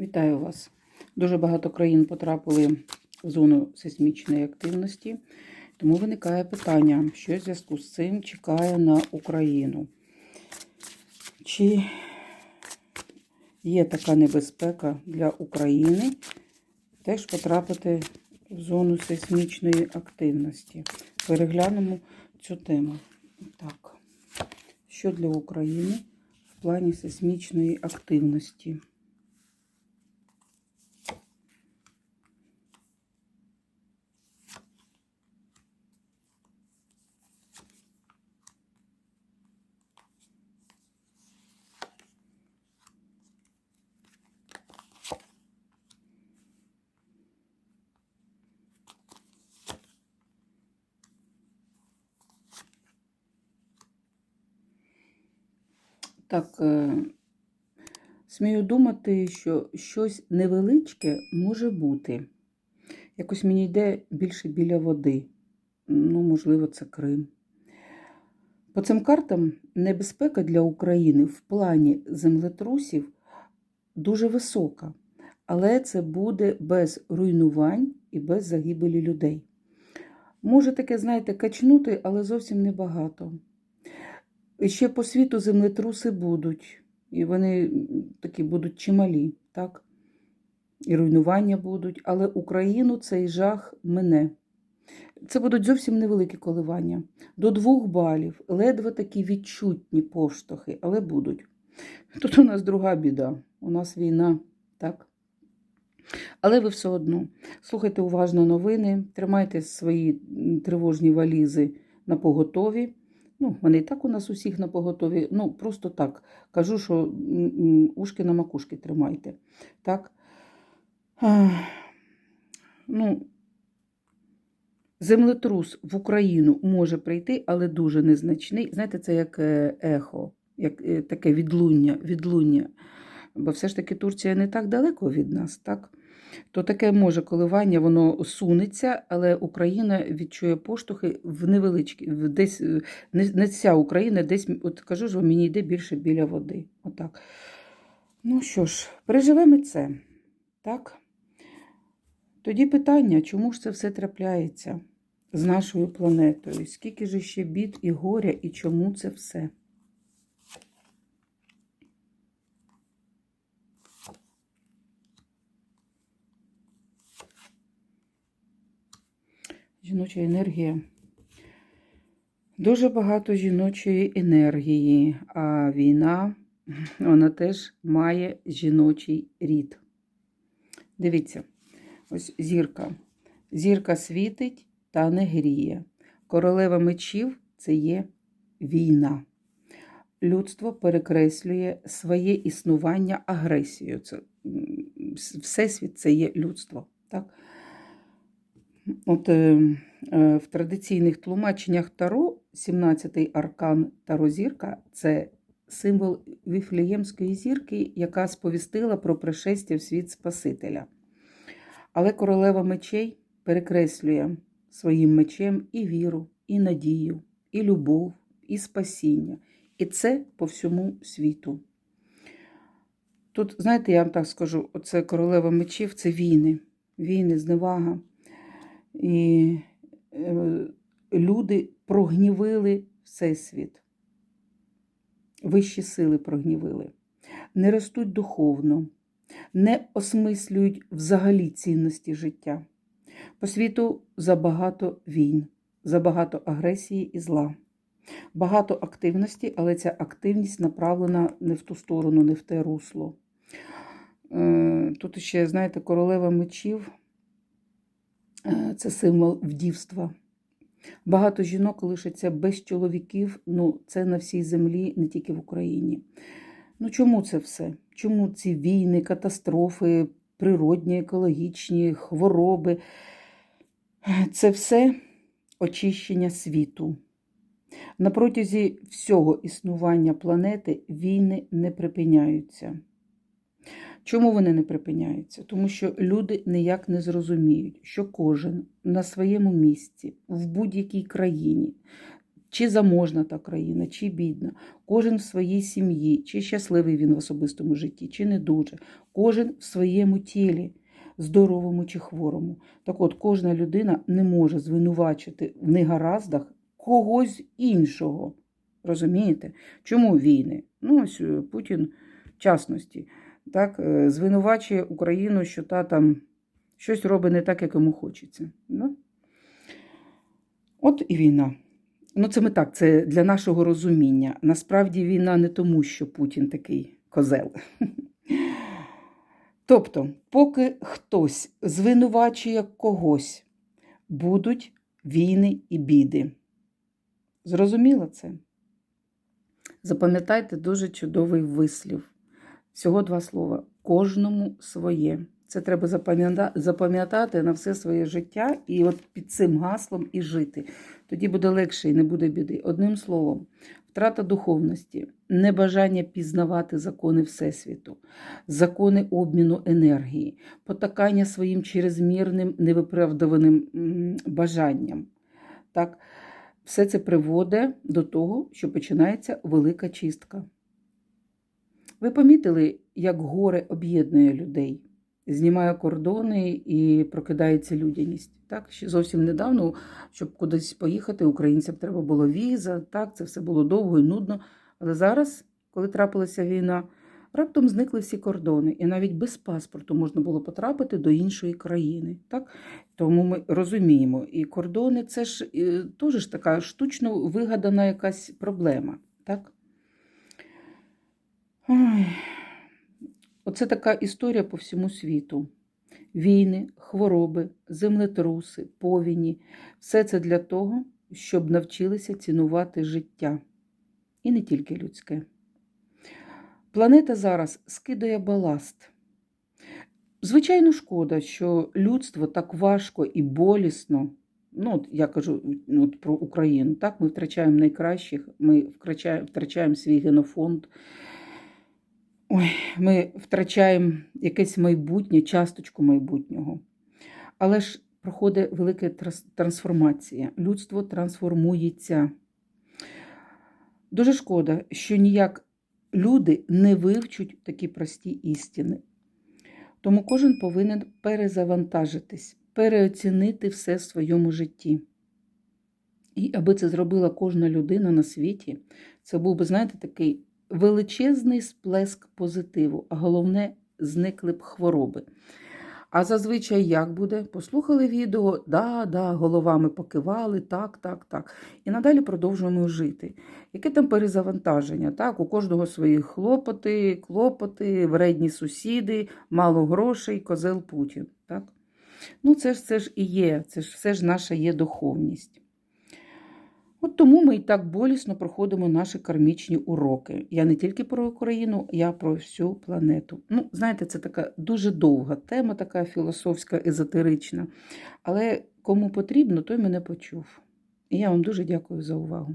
Вітаю вас. Дуже багато країн потрапили в зону сейсмічної активності, тому виникає питання, що в зв'язку з цим чекає на Україну. Чи є така небезпека для України теж потрапити в зону сейсмічної активності? Переглянемо цю тему. Так, що для України в плані сейсмічної активності? Так, е, смію думати, що щось невеличке може бути. Якось мені йде більше біля води. Ну, можливо, це Крим. По цим картам небезпека для України в плані землетрусів дуже висока, але це буде без руйнувань і без загибелі людей. Може таке, знаєте, качнути, але зовсім небагато. Ще по світу землетруси будуть, і вони такі будуть чималі, так? І руйнування будуть, але Україну цей жах мине. Це будуть зовсім невеликі коливання. До двох балів, ледве такі відчутні поштовхи, але будуть. Тут у нас друга біда. У нас війна, так? Але ви все одно слухайте уважно новини, тримайте свої тривожні валізи на поготові. Ну, вони і так у нас усіх на поготові. Ну, просто так. Кажу, що ушки на макушки тримайте. Так? Ну, землетрус в Україну може прийти, але дуже незначний. Знаєте, це як е, ехо, як е, таке відлуння, відлуння. Бо все ж таки Турція не так далеко від нас, так? То таке може коливання, воно сунеться, але Україна відчує поштовхи в невеличкі, в десь е, не, не вся Україна, десь, от кажу ж, мені йде більше біля води. Отак. Ну що ж, переживемо це. Так? Тоді питання, чому ж це все трапляється з нашою планетою? Скільки ж ще бід і горя, і чому це все? Жіноча енергія. Дуже багато жіночої енергії, а війна, вона теж має жіночий рід. Дивіться, ось зірка. Зірка світить та не гріє. Королева мечів це є війна. Людство перекреслює своє існування агресією. Це, Всесвіт це є людство. Так? От е, е, в традиційних тлумаченнях Таро 17-й аркан Таро-зірка це символ Віфлеємської зірки, яка сповістила про пришестя в світ Спасителя. Але королева мечей перекреслює своїм мечем і віру, і надію, і любов, і спасіння. І це по всьому світу. Тут, знаєте, я вам так скажу: оце королева мечів це війни, війни, зневага. І е, люди прогнівили Всесвіт. Вищі сили прогнівили, не ростуть духовно, не осмислюють взагалі цінності життя. По світу забагато війн, забагато агресії і зла. Багато активності, але ця активність направлена не в ту сторону, не в те русло. Е, Тут ще, знаєте, королева мечів це символ вдівства. Багато жінок лишаться без чоловіків, ну це на всій землі, не тільки в Україні. Ну чому це все? Чому ці війни, катастрофи, природні, екологічні, хвороби? Це все очищення світу. На протязі всього існування планети війни не припиняються. Чому вони не припиняються? Тому що люди ніяк не зрозуміють, що кожен на своєму місці, в будь-якій країні, чи заможна та країна, чи бідна, кожен в своїй сім'ї, чи щасливий він в особистому житті, чи не дуже, кожен в своєму тілі, здоровому чи хворому. Так от, кожна людина не може звинувачити в негараздах когось іншого. Розумієте? Чому війни? Ну, ось е, Путін, в частності, так, е, звинувачує Україну, що та там щось робить не так, як йому хочеться. Да? От і війна. Ну, це ми так, це для нашого розуміння. Насправді війна не тому, що Путін такий козел. Тобто, поки хтось звинувачує когось, будуть війни і біди. Зрозуміло це? Запам'ятайте дуже чудовий вислів. Всього два слова. Кожному своє. Це треба запам'ятати на все своє життя і от під цим гаслом і жити. Тоді буде легше і не буде біди. Одним словом, втрата духовності, небажання пізнавати закони Всесвіту, закони обміну енергії, потакання своїм чрезмірним невиправдованим бажанням. Так, все це приводить до того, що починається велика чистка. Ви помітили, як горе об'єднує людей, знімає кордони і прокидається людяність. Так, ще зовсім недавно, щоб кудись поїхати, українцям треба було віза. Так, це все було довго і нудно. Але зараз, коли трапилася війна, раптом зникли всі кордони, і навіть без паспорту можна було потрапити до іншої країни. Так? Тому ми розуміємо, і кордони це ж е, теж така штучно вигадана якась проблема. Так? Оце така історія по всьому світу. Війни, хвороби, землетруси, повіні все це для того, щоб навчилися цінувати життя. І не тільки людське. Планета зараз скидає баласт. Звичайно, шкода, що людство так важко і болісно. Ну, от я кажу ну, от про Україну. Так, ми втрачаємо найкращих, ми втрачаємо, втрачаємо свій генофонд. Ой, ми втрачаємо якесь майбутнє, часточку майбутнього. Але ж проходить велика трансформація. Людство трансформується. Дуже шкода, що ніяк люди не вивчуть такі прості істини. Тому кожен повинен перезавантажитись, переоцінити все в своєму житті. І аби це зробила кожна людина на світі, це був би, знаєте, такий величезний сплеск позитиву, а головне, зникли б хвороби. А зазвичай як буде? Послухали відео, да, да, головами покивали, так, так, так. І надалі продовжуємо жити. Яке там перезавантаження? Так, у кожного свої хлопоти, клопоти, вредні сусіди, мало грошей, козел Путін. Так? Ну, це ж це ж і є, це ж все ж наша є духовність. От тому ми і так болісно проходимо наші кармічні уроки. Я не тільки про Україну, я про всю планету. Ну, знаєте, це така дуже довга тема, така філософська, езотерична. Але кому потрібно, той мене почув. І я вам дуже дякую за увагу.